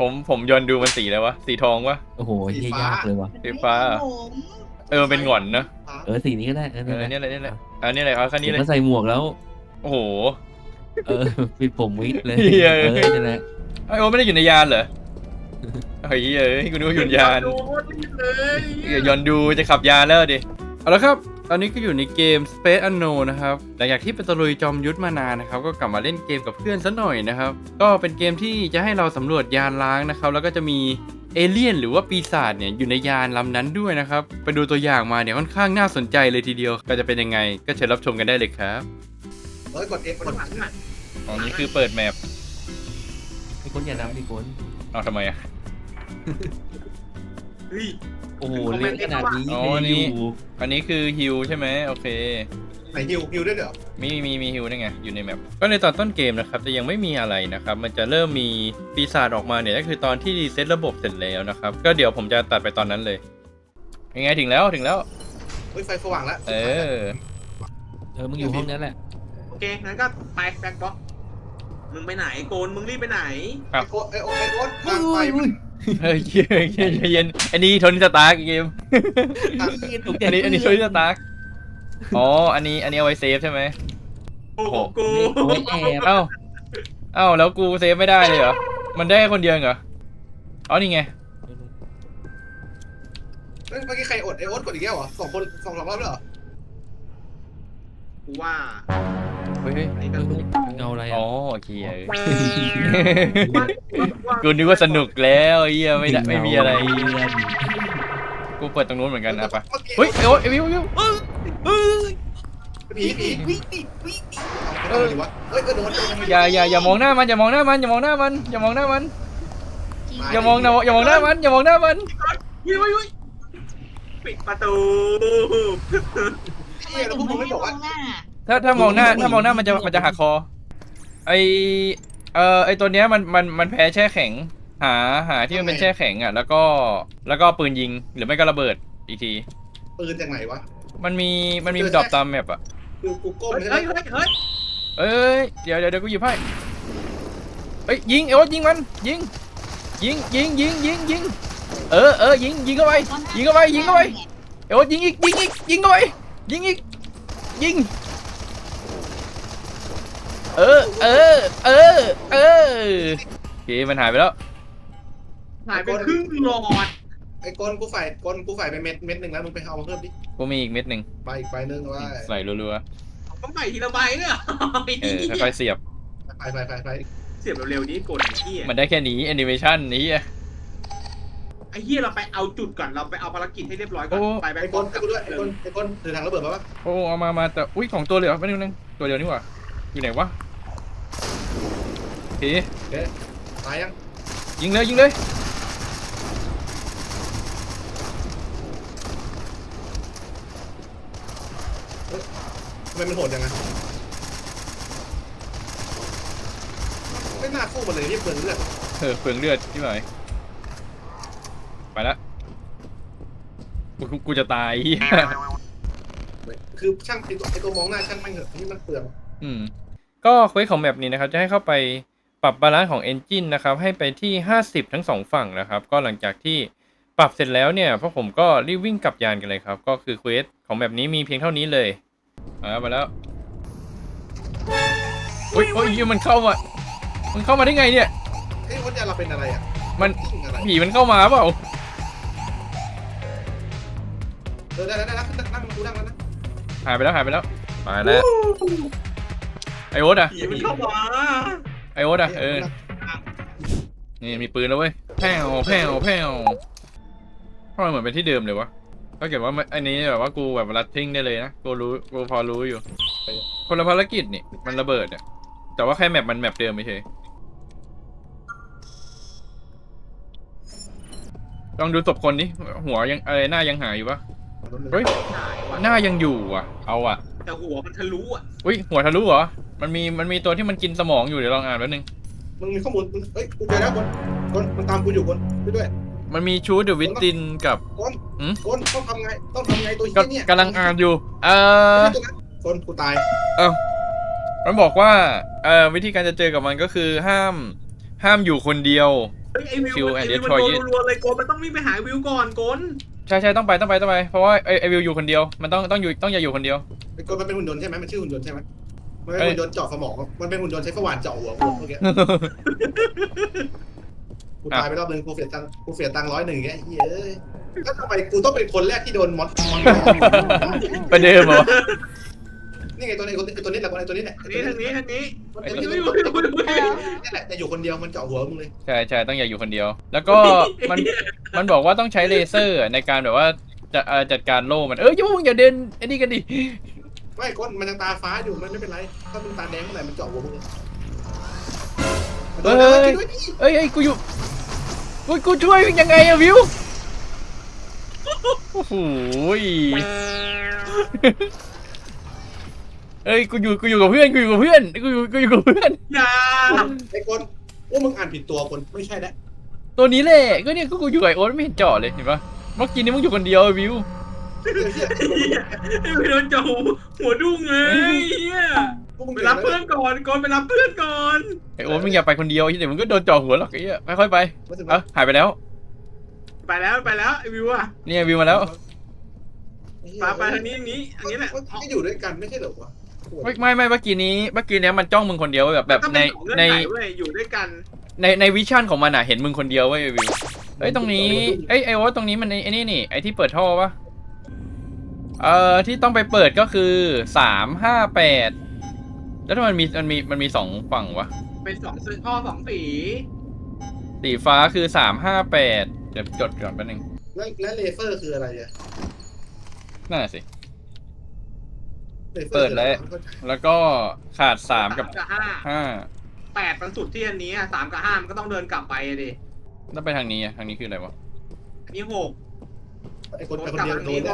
ผมผมยอนดูมันสีอะไรวะ สีทองวะ โอ้โหเหี้ยยากเลยว่ะสีฟ้าผมเออมันเป็นหงอนเนอะเออสีนี้ก็ได้เออเออเนี่ยอะไรเนี่ยอะไรอันนี้อะไรเอาแค่นี้เดี๋ยวเลยก็ใส่หมวกแล้ว โอ้โห เออปิดผมวิกเลยเหี้ย เออนี่นแหละไอโอไม่ได้อยู่ในยานเหรอเฮ้ยเอ้ยกูนึกว่าอยู่ในยาน โดนเลย เดี๋ยวยอนดูจะขับยานแล้วดิ เอาละครับ ตอนนี้ก็อยู่ในเกม Space Unknown นะครับหลังจากที่ไปตะลุยจอมยุทธมานานนะครับ ก็กลับมาเล่นเกมกับเพื่อนซะหน่อยนะครับ ก็เป็นเกมที่จะให้เราสำรวจยานล้างนะครับ แล้วก็จะมีเอเลี่ยนหรือว่าปีศาจเนี่ยอยู่ในยานลำนั้นด้วยนะครับ ไปดูตัวอย่างมาเนี่ยค่อนข้างน่าสนใจเลยทีเดียว ก็จะเป็นยังไง ก็เชิญรับชมกันได้เลยครับเฮ้ยกด F กดหลังอะอ๋อนี่คือเปิดแมปไอ้คนอย่าน้ำดิคนเอาทำไมอะเฮ้ย โอ้โหเลี้ยงขนาดนี้อ๋อไม่นี่อยู่อันนี้คือฮิวใช่ไหมโอเค ไหนฮิวฮิวด้วยเหรอมีมีมีฮิวได้ไงอยู่ในแมปก็ในตอนต้นเกมนะครับจะยังไม่มีอะไรนะครับ มันจะเริ่มมีปีศาจออกมาเนี่ยก็คือตอนที่รีเซ็ตระบบเสร็จแล้วนะครับ ก็เดี๋ยวผมจะตัดไปตอนนั้นเลยยังไงถึงแล้วถึงแล้ว เฮ้ยไฟสว่างแล้วเออ เออมึงอยู่ห้องนั้นแหละโอเคงั้นก็ไปแบ็คบ็อกมึงไปไหนโกนมึงรีบไปไหน ครัไอบโกไอโอไอโอ๊ตทางไป เฮ้ยเย็นเย็นอันนี้โทนี่สตาร์กเกมอันนี้อันนี้โทนี่สตาร์กอ๋ออันนี้อันนี้เอาไว้เซฟใช่ไหมโอ้โหกูเอ้าเอ้าแล้วกูเซฟไม่ได้เลยเหรอมันได้คนเดียวเองเหรออ๋อนี่ไงเมื่อกี้ใครอดไอโอ๊ตกดอีกแล้วเหรอสองคนสองสองรอบแล้วเหรอกูว่าเฮ้ยเงาอะไรอ๋อโอเคเออว่าว่า กูนึกว่าสนุกแล้วไอ้เหี้ยไม่ได้ไม่มีอะไรเงากูเปิดตรงนู้นเหมือนกันนะปะมื่อกี้เฮ้ยเอ้ยไอ้วิววิวผีผีวิวิวิเออวะเฮ้ยเออโดนโดนอย่าอย่าอย่ามองหน้ามันอย่ามองหน้ามันอย่ามองหน้ามันอย่ามองหน้ามันจริงอย่ามองนะอย่ามองหน้ามันอย่ามองหน้ามันวิววิวปิดประตูทำไมถึงไม่ให้มองหน้าถ้าถ้ามองหน้าถ้ามองหน้ามันจะมันจะหักคอไอ เอ่อไอตัวเนี้ยมันมันมันแพ้แช่แข็ง หาหาที่มันเป็นแช่แข็งอะ แล้วก็แล้วก็ปืนยิงหรือไม่ก็ระเบิดอีกที ปืนจากไหนวะ มันมีมันมีดรอปตามแมปอะคือกูก้มเฮ้ยใช่ไหมเฮ้ยเฮ้ยเอ้ยเดี๋ยวเดี๋ยวเดี๋ยวกูหยิบให้เอ้ยยิงเอ้ยยิงมันยิง ยิงยิงยิงยิงยิงเออเออยิงยิงเข้าไปยิงเข้าไปยิงเข้าไปเอ้ยยิงอีกยิงอีกยิงเข้าไปยิงอีกยิง เออ เออ เออ เออโอเคมันหายไปแล้ว หายไปครึ่งหลอดไอ้กลกูฝ่ายกลกูฝ่ายไปเม็ดเม็ดหนึ่งแล้วมึงไปเอามาเพิ่มดิกูมีอีกเม็ดหนึ่งใบอีกใบหนึ่งว่าใส่รัวต้องใส่ทีละใบเนี่ยๆเออค่อยๆเสียบ ไปไปไปไปเสียบเร็วๆนี้กดไอ้เหี้ยมันได้แค่นี้แอนิเมชันนี้อะไอ้เหี้ยเราไปเอาจุดก่อนเราไปเอาภารกิจให้เรียบร้อยก่อนโอ้ ไปแบไอ้งกลให้กูด้วยไอ้กลไอ้กลถือถังระเบิดมาปะโอ้เอามามาแต่อุ้ยของตัวเหลือไม่นึงนึงตัวเดียวนี่หว่า อยู่ไหนวะโอเคตายยังยิงเลยยิงเลยทำไมมันโหดยังไงไม่น่าสู้มันเลยที่เปลืองเลือดเออเปลืองเลือดที่ไหนไปละกูกูกูจะตายเหี้ย คือช่างไอ้ตัวไอ้ตัวมองหน้าช่างแม่งเหอะนี่มันเปลือง อืม ก็เควสของแมปนี้นะครับ จะให้เข้าไปปรับบาลานซ์ของ Engine นะครับ ให้ไปที่ 50 ทั้งสองฝั่งนะครับ ก็หลังจากที่ปรับเสร็จแล้วเนี่ยพวกผมก็รีบวิ่งกลับยานกันเลยครับ ก็คือเควสของแมปนี้มีเพียงเท่านี้เลยอ่ามาแล้วอุ้ยโอ้ยเหี้ยมันเข้ามามันเข้ามาได้ไงเนี่ยเฮ้ยวัดยาเราเป็นอะไรอะมันยิงอะไรผีมันเข้ามาเปล่าเออได้แล้วได้แล้วนั่งกูนั่งแล้วนะหายไปแล้วหายไปแล้วมาแล้ว ไอโอ๊ตอะผีมันเข้ามาไอโอ๊ตอะเออนี่มีปืนแล้วเว้ยแผ่วแผ่วแผ่วทำไมเหมือนเป็นที่เดิมเลยวะถ้าเกิดว่ามันอันนี้แบบว่ากูแบบรัดทิ้งได้เลยนะกูรู้กูพอรู้อยู่ คนละภารกิจนี่มันระเบิดเนี่ยแต่ว่าแค่แมปมันแมปเดิมไม่ใช่ลองดูศพคนนี้หัวยังอะไรหน้ายังหายอยู่ปะเฮ้ยหายว่ะหน้ายังอยู่อะ เอาอะ แต่หัวมันทะลุอะอุ้ยหัวทะลุเหรอ มันมีมันมีตัวที่มันกินสมองอยู่เดี๋ยวลองอ่านแป๊บนึง มึงมีข้อมูลมึงเฮ้ยกูเจอแล้วคนคนมันตามกูอยู่คนไปด้วยมันมีชูดเดอะวิตตินกับ คนหืม คนต้องทำไงต้องทำไงตัวก็เหี้ยเนี่ยกำลังอ่านอยู่ เออ ไม่ใช่ตัวนั้นคนกูตายมันบอกว่าเอ่อวิธีการจะเจอกับมันก็คือห้ามห้ามอยู่คนเดียว เฮ้ยไอวิว Kill ไอ and วิวมัน destroy โด it นรัวๆเลยโกนมันต้องวิ่งไปหาวิวก่อนโกนใช่ใช่ต้องไปต้องไปต้องไปเพราะว่าไอไอวิวอยู่คนเดียว มันต้องต้องอยู่ต้องอย่าอยู่คนเดียว ไอ้คนมันเป็นหุ่นยนต์ใช่ไหมมันชื่อหุ่นยนต์ใช่ไหม มันเป็นหุ่นยนต์เจาะสมอง มันเป็นหุ่นยนต์ใช้สว่านเจาะหัวกูเมื่อกี้กูตายไปรอบนึงกูเสียตังค์กูเสียตังค์ร้อยหนึ่งแกเฮ้ยเอ้ยแล้วทำไมกูต้องเป็นคนแรกที่โดนมอสมอสไปเดิมเหรอนี่ไงตัวนี้ไอ้ตัวนี้แหละไอ้ตัวนี้แหละทางนี้ทางนี้ทางนี้ไอ้วิตัววนี้วิววิววิวนี่แหละแต่อยู่คนเดียวมันเจาะหัวมึงเลยใช่ใช่ต้องอย่าอยู่คนเดียว แล้วก็มันมันบอกว่าต้องใช้เลเซอร์ในการแบบว่าจะเอ่อจัดการโล่มันเอออย่ามึงอย่าเดินไอ้นี่กันดิ ไม่ก้นมันยังตาฟ้าอยู่มันไม่เป็นไร ถ้ามึงตาแดงเมื่อไหร่มันเจาะหัวมึงเลยโดนแล้วกินด้วยดิเอ้ยเอ้ยกูอยู่กูกูช่วยมึงยังไงอะวิวโอ้โหยเอ้ยกูอยู่กูอยู่กับเพื่อนกูอยู่กับเพื่อนกูอยู่กูอยู่กับเพื่อนอย่าไอ้คนโอ้มึงอ่านผิดตัวคนไม่ใช่แล้วตัวนี้แหละก็เนี่ยก็กูอยู่กับไอโอ๊ตไม่เห็นเจาะเลยเห็นปะเมื่อกี้นี้มึงอยู่คนเดียวอะวิวเดี๋ยวเหี้ย ไอ้โดนเจาะหัวดุ้งเลยเฮียไปรับเพื่อนก่อนโกนไปรับเพื่อนก่อนไอโอ๊ตมึงอย่าไปคนเดียวเดี๋ยวมึงก็โดนจาะหัวหรอกไอ้เหี้ยค่อยๆไปเอ้าหายไปแล้ว ไปแล้วไปแล้วไอวิวอะเนี่ยวิวมาแล้วไปไปทางนี้นี้อันนี้แหละก็อยู่ด้วยกันไม่ใช่เหรอวะไม่ไม่ไม่เมื่อกี้นี้เมื่อกี้เนี้ยมันจ้องมึงคนเดียวแบบแบบในในอยู่ด้วยกัน ในในวิชั่นของมันอะเห็นมึงคนเดียวเว้ยวิวเอ้ยตรงนี้เอ้ยไอโอ๊ตตรงนี้มันไอ้นี่นี่ไอที่เปิดท่อปะ เอ่อที่ต้องไปเปิดก็คือสามห้าแปดแล้วทำไมมันมีมันมีมันมีสองฝั่งวะเป็นสองสีท่อสองสีสีฟ้าคือสามห้าแปดเดี๋ยวจดก่อนแป๊บนึงแล้วแล้วเลเซอร์คืออะไรอะนั่นน่ะสิเลซอร์เปิดแล้ว คืออะไรแล้วก็ขาดสามกับกับห้าห้าแปดมันสุดที่อันนี้อะสามกับห้ามันก็ต้องเดินกลับไปอะดิแล้วไปทางนี้อะทางนี้คืออะไรวะอันนี้หกไอ้คโดนนไอ้คนกลับเดียวทางโดนี้นโด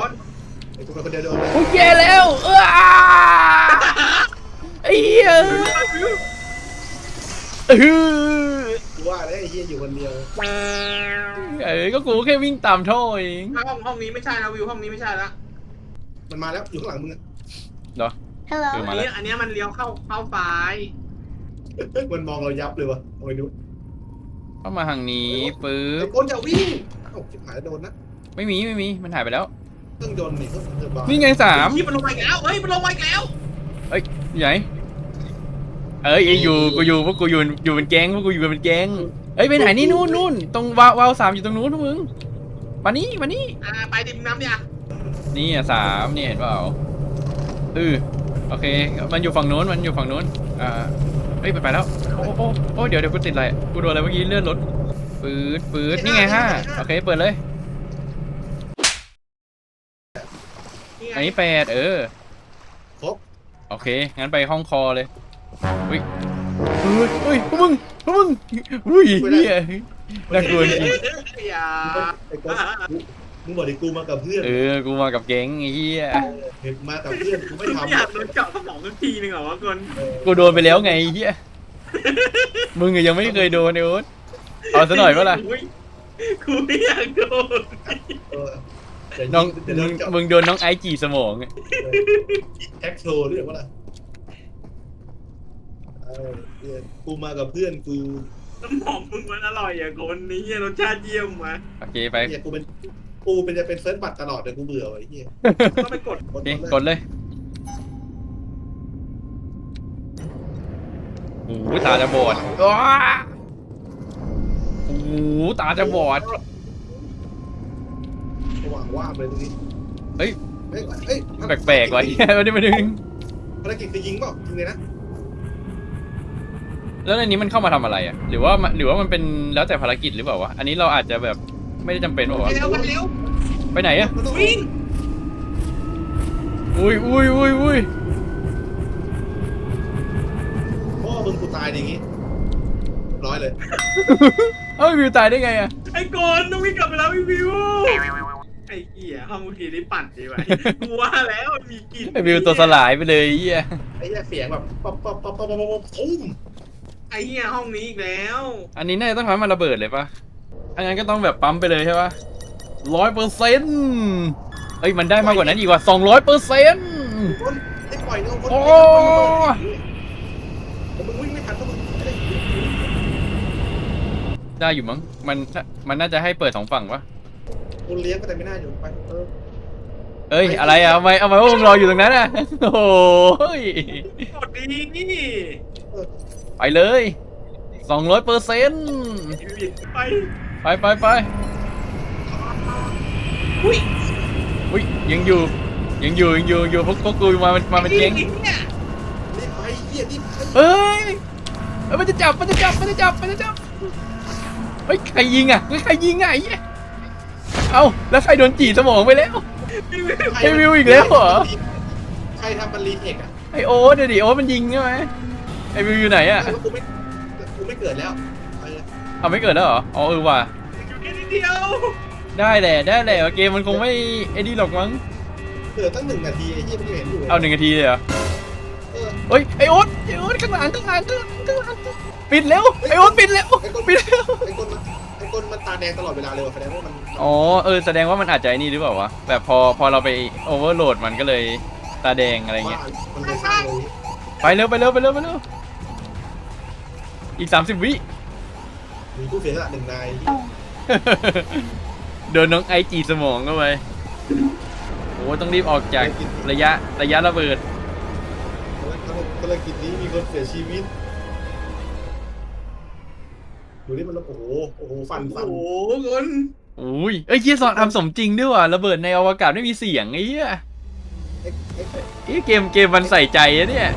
เนี่ยนไอ้คนคนเดียวโดนเลยโอ้ยแย่แล้วเออไอ้เหี้ยเออกูว่าแล้วไอ้เฮียอยู่คนเดียวเออก็กูแค่วิ่งตามท่อเองห้องห้องนี้ไม่ใช่แล้ววิวห้องนี้ไม่ใช่แล้วมันมาแล้วอยู่ข้างหลังมึงอะฮัลโหลคืออัมานแล้วนี้อันนี้มันเลี้ยวเข้าเข้าซ้ายมันมองเรายับเลยวะเอาไปดูเข้ามาทางนี้ปึ๊ไอ้บคนจะวิ่งเอ้าชิบหายแล้วโดนนะไม่มีไม่มีมันหายไปแล้ว เครื่องยนต์นี่เครื่องเทอร์โบนี่ไงสามที่มันลงไปอีกแล้วเฮ้ยมันลงไปอีกแล้วอยู่ไหนเอ้ยไอ้อยู่กูอยู่พวกกูอยู่อยู่เป็นแก๊งพวกกูอยู่เป็นแก๊งเอ้ยไปไหนนี่นู่นนู่นตรงวาววาวสามอยู่ตรงนู้นพวกมึงมานี่มานี่อ่าไปดิมน้ำเนี่ยนี่อะสามนี่เห็นเปล่าเออโอเค มันอยู่ฝั่งนู้นมันอยู่ฝั่งนู้นอ่าเฮ้ยไปไปแล้วโอ้โอ้โอ้เดี๋ยวเดี๋ยวกูติดอะไรกูโดนอะไรเมื่อกี้เลื่อนรถปืดปืดนี่ไงห้าโอเคเปิดเลย นี่ไง อันนี้แปดเออ ครบโอเค งั้นไปห้องคอเลยอุ้ยเฮ้ยเฮ้ยพวกมึงพวกมึงอุ้ยเฮียน่ากลัวจริงอย่าไอ้คนมึงบอกดิกูมากับเพื่อนเออ กูมากับแก๊งไอ้เฮียเห็นมากับเพื่อนกูไม่ไม่ทำอยากโดนเจาะสมองสักทีหนึงเหรอวะคนกูโดนไปแล้วไงไอ้เฮียมึงอะยังไม่เคยโดนไอ้โอ๊ตเอาซะหน่อยปะล่ะอุ๊ยกูไม่อยากโดน เออเดี๋ยว น้องเดี๋ยวมึโดงนจับมึงโดนน้องไอซ์จีสมองอะแท็กโชว์เรียกว่าอะไรเออเหี้ยกูมากับเพื่อนกูสมองมึงมันอร่อยอะคนนี้รสชาติเยี่ยมมาโอเคไปเฮียกูเป็นกูเป็นจะเป็นเฟิร์สบัตรตลอดเลยกูเบื่อว่ะไอ้เฮียก็ไปกดกโอดเคเลยกดเลยโอ้โหตาจะบอดอ้าโอ้โหตาจะบอด ระหว่างว่างเลยตรงนี้เฮ้ย เฮ้ยเฮ้ยแปลกๆว่ะเฮียไม่ได้ไม่ได้ภารกิจคือยิงเปล่ายิงเลยนะแล้วในนี้มันเข้ามาทำอะไรอะ หรือว่ามันหรือว่ามันเป็นแล้วแต่ภารกิจหรือเปล่าวะ อันนี้เราอาจจะแบบไม่ได้จำเป็นหรอไปวะเร็วไปเร็วไปไหนอะ มันต้องวิ่งอุ้ยอุ้ยอุ้ยอุ้ยพ่อมึงกูตายอย่างงี้ร้อยเลย เอ้าวิวตายได้ไงอะ ไอ้กอนต้องวิ่งกลับไปแล้วพี่วิว ไอ้เหี้ยห้องเมื่อกี้นี่ปั่นดีว่ะกูว่าแล้วมันมีกลิ่นไอ้วิวตัวสลายไปเลยไอ้เฮียไอ้เหี้ยเสียงแบบป๊อปป๊อปป๊อปป๊อปป๊อปป๊อปตุ้มไอ้เหี้ยห้องนี้อีกแล้วอันนี้น่าจะต้องทำให้มันระเบิดเลยปะอันนั้นก็ต้องแบบปั๊มไปเลยใช่ปะร้อยเปอร์เซ็นต์เอ้ยมันได้มากกว่านั้นอีกว่ะสองร้อยเปอร์เซ็นต์คนไอ้ปล่อยเนื้อคนโอ้ผมมึงวิ่งไม่ทันก็มึงได้อยู่มั้งมันมันน่าจะให้เปิดสองฝั่งปะ กูเลี้ยงก็แต่ไม่น่าอยู่ไปเออเอ้ยอะไรอะเอาไมเอาไมว่ามึงรออยู่ตรงนั้นอะโอ้โหยกดดีนี่ไปเลยสองร้อยเปอร์เซ็นต์พี่วินไปไปไปไปอุ้ยอุ้ยยังอยู่ยังอยู่ยังอยู่ยังอยู่พวกพวกกูมามาเป็นเจ๊งเนี่ยรีบไปเหี้ยรีบไปเฮ้ยเอ้ยมันจะจับมันจะจับมันจะจับมันจะจับเฮ้ยใครยิงอะเฮ้ยใครยิงอะไอ้เหี้ย เอาแล้วใครโดนจีสมองไปแล้วพี่วินไอ้วิวอีกแล้วเหรอ ใครทำมันรีเทคอะไอโอ๊ตเดี๋ยวดิโอ๊ตมันยิงใช่ไหมไอวิวอยู่ไหนอะไอ้ว่ากูไม่กูไม่เกิดแล้วไปเลยเอาไม่เกิดแล้วเหรออ๋อเออว่ะอยู่แค่นิดเดียวได้แหละได้แหละเกมมันคงไม่ไอ้นี่หรอกมั้งเกิดตั้งหนึ่งนาทีไอ้เหี้ยไม่เห็นอยู่เอาหนึ่งนาทีเลยเหรอเออเฮ้ยไอโอ๊ตไอโอ๊ตข้างหลังข้างหลังข้างหลังข้างหลังปิดแล้วไอโอ๊ตปิดแล้วไอ้คนปิดแล้ว ไอ้คนมันไอ้คนมันตาแดงตลอดเวลาเลยว่ะแสดงว่ามันอ๋อเออแสดงว่ามันอาจจะไอ้นี่หรือเปล่าวะแบบพอพอเราไปโอเวอร์โหลดมันก็เลยตาแดงอะไรเงี้ย มันเลยสร้างเลยไปเร็วไปเร็วไปเร็วไปเร็วอีกสามสิบวิ มีผู้เสียสละหนึ่งนายโดนน้องไอจีสมองเข้าไปโอ้ต้องรีบออกจากระยะระยะระเบิดภารกิจนี้มีคนเสียชีวิต ดูนี่มันแล้วโอ้โหโอ้โหฟันฟัโอ้นโหคนอุ้ยเอ้ยเคียสอนทำสมจริงด้วยว่ะระเบิดในอวกาศไม่มีเสียงไอ้เหี้ยไอ้ไอ้ไอ้เอ้ยเกมเกมมันใส่ใจอะเนี่ย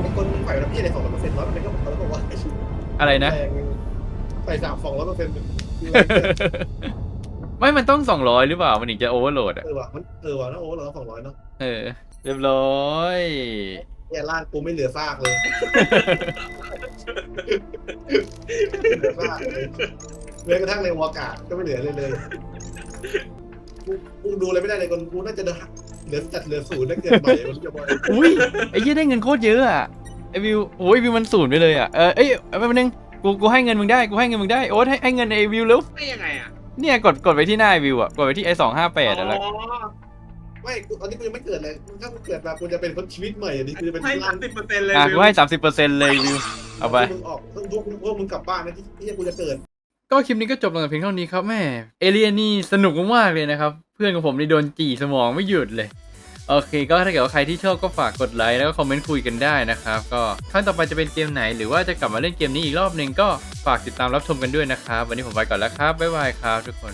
ไอ้คนใส่แล้วพี่อะไรสองร้อยเปอร์เซ็นต์ร้อยเปอร์เซ็นต์ก็เขาบอกว่าไอ้ชิ้นอะไรนะ แรงใส่สามสองร้อยเปอร์เซ็นต์ไม่มันต้องสองร้อยหรือเปล่า มันถึงจะโอเวอร์โหลดอะเออว่ะมันเออว่ะนะโอ้เราสองร้อยเนาะเออ เรียบร้อยแย่ล่างกูไม่เหลือซากเลย เหลือซากเลยแม้กระทั่งในอวกาศก็ไม่เหลือเลยเลยกูกูดูอะไรไม่ได้เลยคนกูน่าจะเหลือเหลือจัดเหลือศูนย์ได้เกินไปมันจะบอกอุ้ยไอ้เหี้ยได้เงินโคตรเยอะอะไอ้วิวโอ้ยวิวมันศูนย์ไปเลยอะเออเอ้ยแป๊บนึงกูกูให้เงินมึงได้กูให้เงินมึงได้โอ๊ตให้ให้เงินไอ้วิวเร็วไม่ยังไงอะเนี่ยกดกดไปที่หน้าไอ้วิวอะกดไปที่ไอ้สองห้าแปดอะแล้ว อ๋อ ไม่กูตอนนี้กูยังไม่เกิดเลยถ้ากูเกิดมากูจะเป็นคนชีวิตใหม่อันนี้กูจะเป็นให้ร่าสางมสิบเปอร์เซ็นต์เลยอะวิกูวให้สามสิบเปอร์เซ็นต์เลยวิว เอาไป มึงออกพวกพวกมึงกลับบ้านนะที่ที่กูจะเกิด ก็คลิปนี้ก็จบลงแต่เพียงเท่านี้ครับแม่เอเลียนนี่สนุกมากๆเลยนะครับ เพื่อนของผมนี่โดนจี่สมองไม่หยุดเลย โอเค ก็ถ้าเกิดว่าใครที่ชอบก็ฝากกดไลค์แล้วก็คอมเมนต์คุยกันได้นะครับ ก็ครั้งต่อไปจะเป็นเกมไหน หรือว่าจะกลับมาเล่นเกมนี้อีกรอบหนึ่งก็ฝากติดตามรับชมกันด้วยนะครับ วันนี้ผมไปก่อนแล้วครับบ๊ายบายครับทุกคน